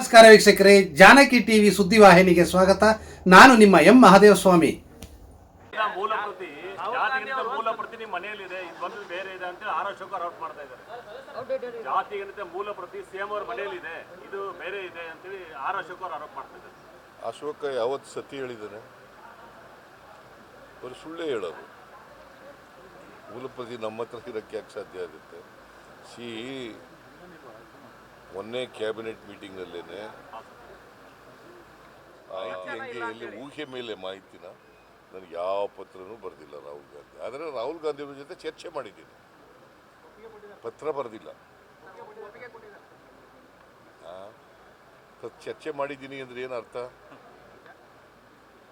ವೀಕ್ಷಕರೇ ಜಾನಕಿ ಟಿವಿ ಸುದ್ದಿವಾಹಿನಿಗೆ ಸ್ವಾಗತ. ನಾನು ನಿಮ್ಮ ಎಂ ಮಹಾದೇವ ಸ್ವಾಮಿ ಮೂಲ ಪ್ರತಿ ಜಾತಿಗಿಂತ ಮೂಲ ಪ್ರತಿ ನಿಮ್ಮ ಮನೆಯಲ್ಲಿದೆ ಇದು ಬಂದು ಬೇರೆ ಇದೆ ಅಂತ ಆರ್ ಅಶೋಕ್ ಆರೋಪ ಮಾಡ್ತಾ ಇದ್ದಾರೆ. ಜಾತಿಗಿಂತ ಮೂಲ ಪ್ರತಿ ಸಿಎಂ ಅವ್ರ ಮನೆಯಲ್ಲಿದೆ ಇದು ಬೇರೆ ಇದೆ ಅಂತೇಳಿ ಆರ್ ಅಶೋಕ್ ಅವ್ರು ಆರೋಪ ಮಾಡ್ತಾ ಇದ್ದಾರೆ. ಅಶೋಕ ಯಾವತ್ತು ಸತಿ ಹೇಳಿದ್ದಾನೆ? ಅವರು ಸುಳ್ಳೇ ಹೇಳೋದು. ಮೂಲಪ್ರತಿ ನಮ್ಮ ಹತ್ರ ಇರೋಕ್ಕೆ ಯಾಕೆ ಸಾಧ್ಯ ಆಗುತ್ತೆ? ಸಿ ಮೊನ್ನೆ ಕ್ಯಾಬಿನೆಟ್ ಮೀಟಿಂಗ್ನಲ್ಲೇನೆ ಮಾಹಿತಿ ಹೆಂಗೆ ಎಲ್ಲಿ ಊಹೆ ಮೇಲೆ ಮಾಹಿತಿನ ನನಗೆ ಯಾವ ಪತ್ರನೂ ಬರೆದಿಲ್ಲ ರಾಹುಲ್ ಗಾಂಧಿ. ಆದರೆ ರಾಹುಲ್ ಗಾಂಧಿ ಅವ್ರ ಜೊತೆ ಚರ್ಚೆ ಮಾಡಿದ್ದೀನಿ. ಪತ್ರ ಬರೆದಿಲ್ಲ. ಚರ್ಚೆ ಮಾಡಿದ್ದೀನಿ ಅಂದ್ರೆ ಏನು ಅರ್ಥ?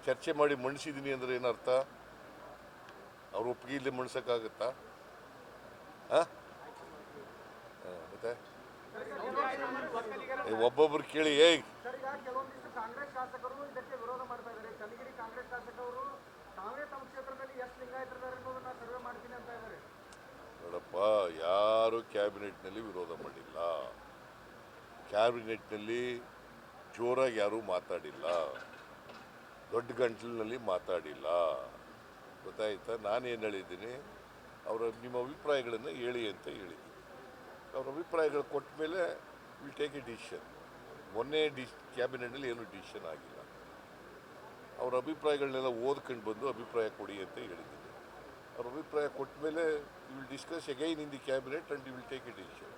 ಚರ್ಚೆ ಮಾಡಿ ಮಣಿಸಿದ್ದೀನಿ ಅಂದ್ರೆ ಏನು ಅರ್ಥ? ಅವ್ರ ಒಪ್ಪಿಗೆ ಇಲ್ಲೇ ಮಣಿಸೋಕ್ಕಾಗತ್ತಾ? ಹಾಂ ಮತ್ತೆ? ಒಬ್ಬೊಬ್ರು ಕೇಳಿ ಇದ್ದಾರೆ. ನೋಡಪ್ಪ ಯಾರು ಕ್ಯಾಬಿನೆಟ್ನಲ್ಲಿ ವಿರೋಧ ಮಾಡಿಲ್ಲ? ಕ್ಯಾಬಿನೆಟ್ನಲ್ಲಿ ಜೋರಾಗಿ ಯಾರೂ ಮಾತಾಡಿಲ್ಲ. ದೊಡ್ಡ ಗಂಟಲಿನಲ್ಲಿ ಮಾತಾಡಿಲ್ಲ. ಗೊತ್ತಾಯ್ತಾ? ನಾನೇನು ಹೇಳಿದ್ದೀನಿ? ಅವರ ನಿಮ್ಮ ಅಭಿಪ್ರಾಯಗಳನ್ನು ಹೇಳಿ ಅಂತ ಹೇಳಿದ್ದೀನಿ. ಅವ್ರ ಅಭಿಪ್ರಾಯಗಳು ಕೊಟ್ಟ ಮೇಲೆ ವಿಲ್ ಟೇಕ್ ಎ ಡಿಸಿಷನ್ ಮೊನ್ನೆ ಡಿ ಕ್ಯಾಬಿನೆಟಲ್ಲಿ ಏನು ಡಿಸಿಷನ್ ಆಗಿಲ್ಲ. ಅವ್ರ ಅಭಿಪ್ರಾಯಗಳನ್ನೆಲ್ಲ ಓದ್ಕೊಂಡು ಬಂದು ಅಭಿಪ್ರಾಯ ಕೊಡಿ ಅಂತ ಹೇಳಿದ್ದೀನಿ ಅವ್ರ ಅಭಿಪ್ರಾಯ ಕೊಟ್ಟ ಮೇಲೆ you will discuss again in the cabinet and you will take a decision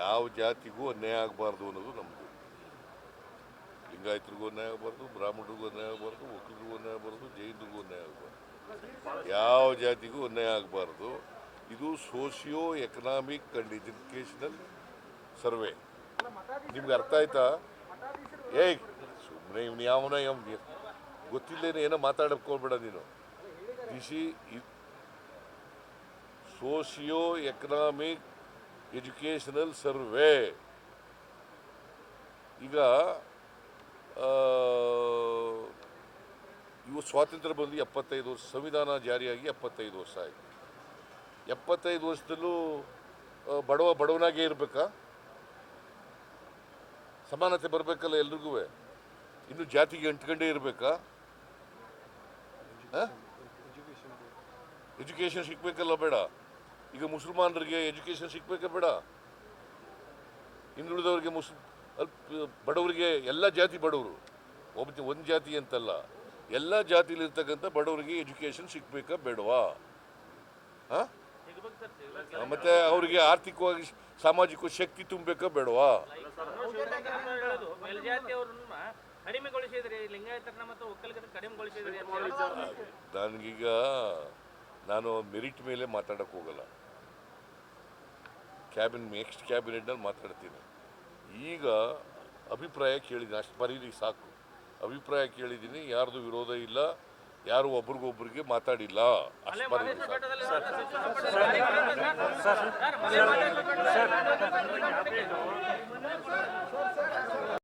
ಯಾವ ಜಾತಿಗೂ ಅನ್ಯಾಯ ಆಗಬಾರ್ದು ಅನ್ನೋದು ನಮ್ಮದು ಲಿಂಗಾಯತರಿಗೂ ಅನ್ಯಾಯ ಆಗಬಾರ್ದು ಬ್ರಾಹ್ಮಣರಿಗೂ ಅನ್ಯಾಯ ಆಗಬಾರ್ದು ಒಕ್ಕಲಿಗೂ ಅನ್ಯಾಯ ಆಗಬಾರ್ದು ಜೈನರಿಗೂ ಅನ್ಯಾಯ ಆಗಬಾರ್ದು. ಯಾವ ಜಾತಿಗೂ ಅನ್ಯಾಯ ಆಗಬಾರ್ದು. ಇದು socio economic and educational survey. ನಿಮ್ಗೆ ಅರ್ಥ ಆಯ್ತಾ? ಏಯ್ ಸುಮ್ಮನೆ ಇವನು ಯಾವನ ಏನೋ ಮಾತಾಡಕ್ಕೆ ಹೋಗ್ಬೇಡ ನೀನು this is socio economic educational survey. ಈಗ ಇವು ಸ್ವಾತಂತ್ರ್ಯ ಬಂದು ಎಪ್ಪತ್ತೈದು ವರ್ಷ, ಸಂವಿಧಾನ ಜಾರಿಯಾಗಿ ಎಪ್ಪತ್ತೈದು ವರ್ಷ ಆಯಿತು. ಎಪ್ಪತ್ತೈದು ವರ್ಷದಲ್ಲೂ ಬಡವ ಬಡವನಾಗೇ ಇರಬೇಕಾ? ಸಮಾನತೆ ಬರಬೇಕಲ್ಲ ಎಲ್ರಿಗೂ? ಇನ್ನು ಜಾತಿಗೆ ಅಂಟ್ಕೊಂಡೇ ಇರಬೇಕಾ? ಎಜುಕೇಷನ್ ಸಿಗ್ಬೇಕಲ್ಲ ಬೇಡ. ಈಗ ಮುಸಲ್ಮಾನರಿಗೆ ಎಜುಕೇಷನ್ ಸಿಗ್ಬೇಕಾ ಬೇಡ. ಹಿಂದುಳಿದವ್ರಿಗೆ ಮುಸ್ ಬಡವರಿಗೆ ಎಲ್ಲ ಜಾತಿ ಬಡವರು. ಒಬ್ಬ ಒಂದು ಜಾತಿ ಅಂತಲ್ಲ. ಎಲ್ಲ ಜಾತಿಲಿರ್ತಕ್ಕಂಥ ಬಡವರಿಗೆ ಎಜುಕೇಷನ್ ಸಿಗ್ಬೇಕಾ ಬೇಡವಾ? ಮತ್ತೆ ಅವರಿಗೆ ಆರ್ಥಿಕವಾಗಿ ಸಾಮಾಜಿಕ ಶಕ್ತಿ ತುಂಬಬೇಕಾ ಬೇಡವಾ. ನನಗೀಗ ನಾನು ಮೆರಿಟ್ ಮೇಲೆ ಮಾತಾಡಕ್ಕೆ ಹೋಗಲ್ಲ. ಕ್ಯಾಬಿನ್ ನೆಕ್ಸ್ಟ್ ಕ್ಯಾಬಿನೆಟ್ನಲ್ಲಿ ಮಾತಾಡ್ತೀನಿ. ಈಗ ಅಭಿಪ್ರಾಯ ಕೇಳಿದ್ದೀನಿ ಅಷ್ಟು ಬರೀರಿ ಸಾಕು. ಅಭಿಪ್ರಾಯ ಕೇಳಿದ್ದೀನಿ ಯಾರ್ದು ವಿರೋಧ ಇಲ್ಲ ಯಾರು ಒಬ್ರಿಗೊಬ್ರಿಗೆ ಮಾತಾಡಿಲ್ಲ ಅಷ್ಟು